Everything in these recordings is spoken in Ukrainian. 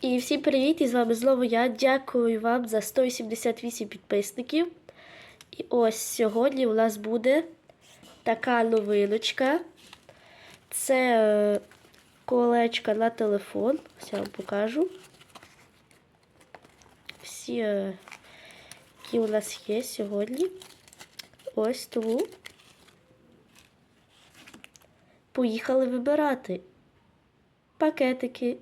І всім привіт! І з вами знову я. Дякую вам за 178 підписників. І ось сьогодні у нас буде така новиночка. Це е, колечка на телефон. Ось я вам покажу. Всі, е, які у нас є сьогодні. Ось тому. Поїхали вибирати пакетики.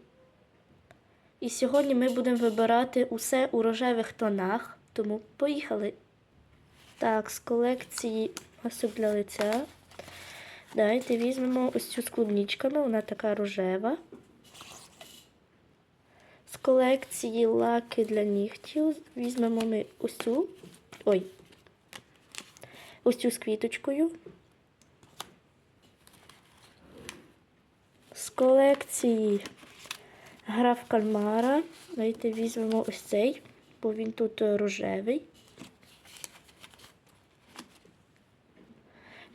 І сьогодні ми будемо вибирати усе у рожевих тонах, тому поїхали. Так, з колекції масок для лиця. Давайте візьмемо ось цю з клубничками, вона така рожева. З колекції лаки для нігтів візьмемо ми ось цю. Ой, ось цю з квіточкою. З колекції Гра в кальмара. Давайте візьмемо ось цей, бо він тут е, рожевий.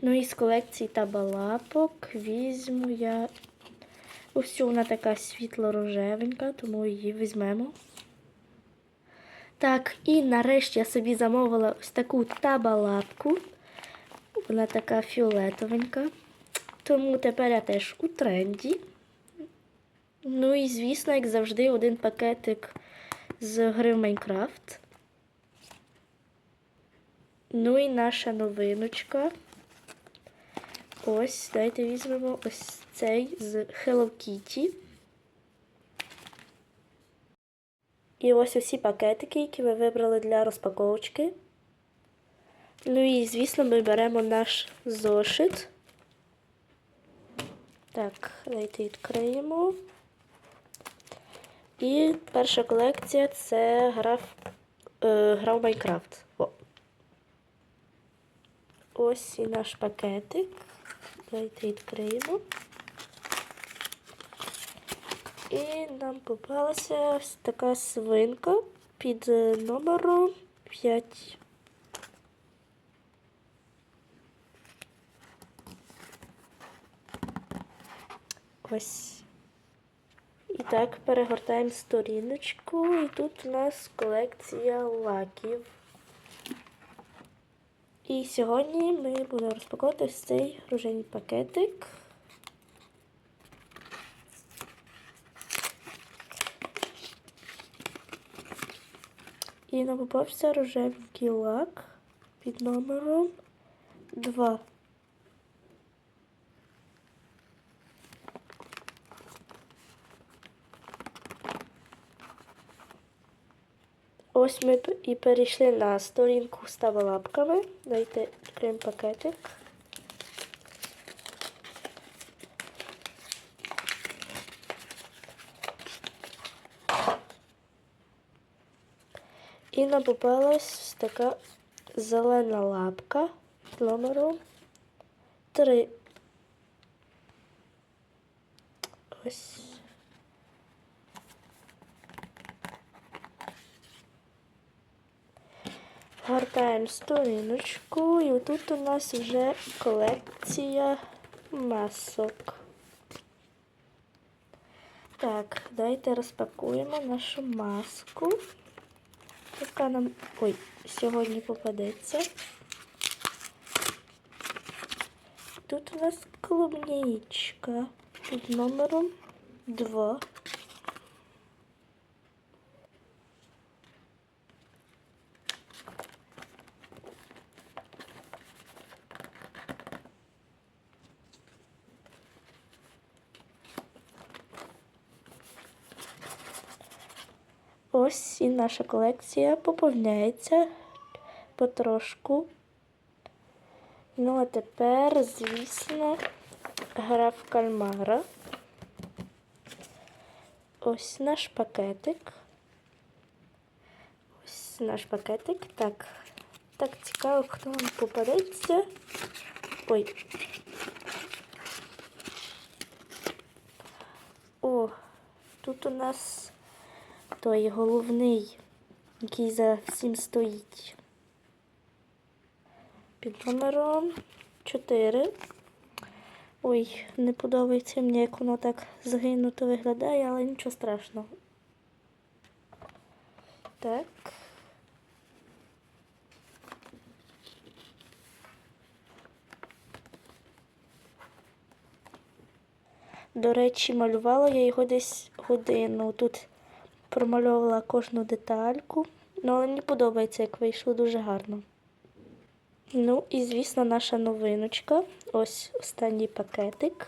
Ну і з колекції табалапок візьму я. Ось вона така світло-рожевенька, тому її візьмемо. Так, і нарешті я собі замовила ось таку табалапку. Вона така фіолетовенька. Тому тепер я теж у тренді. Ну і, звісно, як завжди, один пакетик з гри в Майнкрафт. Ну і наша новиночка. Ось, давайте візьмемо ось цей з Hello Kitty. І ось усі пакетики, які ми вибрали для розпаковочки. Ну і, звісно, ми беремо наш зошит. Так, давайте відкриємо. І перша колекція це гра е, в Майнкрафт. Ось і наш пакетик. Давайте відкриємо. І нам попалася ось така свинка під е, номером 5. Ось. І так, перегортаємо сторіночку. І тут у нас колекція лаків. І сьогодні ми будемо розпаковувати ось цей рожевий пакетик. І нам попався рожевенький лак під номером 2. Ось ми і перейшли на сторінку з лапками. Давайте відкриємо пакетик. І нам така зелена лапка з номером 3. Ось. Гортаємо сторіночку, і тут у нас вже колекція масок. Так, давайте розпакуємо нашу маску. Яка нам ой, сьогодні попадеться. Тут у нас клубничка під номером 2. Ось і наша колекція поповняється потрошку. Ну, а тепер, звісно, гра в кальмара. Ось наш пакетик. Ось наш пакетик. Так, так цікаво, хто вам попадеться. Ой. О, тут у нас той головний, який за всім стоїть. Під номером 4. Ой, не подобається мені, як воно так згинуто виглядає, але нічого страшного. Так. До речі, малювала я його десь годину. Тут промальовувала кожну детальку. Ну, мені подобається, як вийшло дуже гарно. Ну і, звісно, наша новиночка. Ось останній пакетик.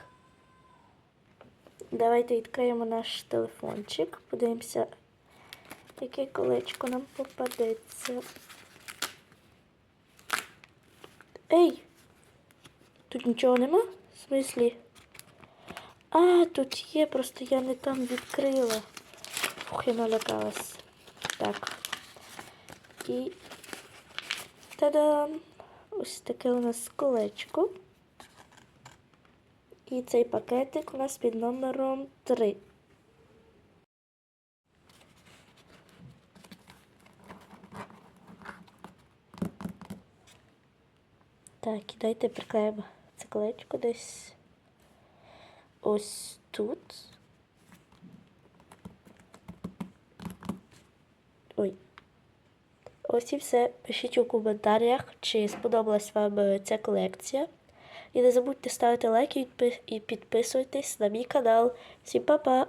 Давайте відкриємо наш телефончик. Подивимося, яке колечко нам попадеться. Ей! Тут нічого нема? В смислі? А, тут є, просто я не там відкрила. Фух, я налякалась. Так. І. Та-дам! Ось таке у нас колечко. І цей пакетик у нас під номером 3. Так, і дайте приклеїмо це колечко десь ось тут. Ой. Ось і все. Пишіть у коментарях, чи сподобалась вам е, ця колекція. І не забудьте ставити лайки і підпи- і підписуйтесь на мій канал. Всім па-па!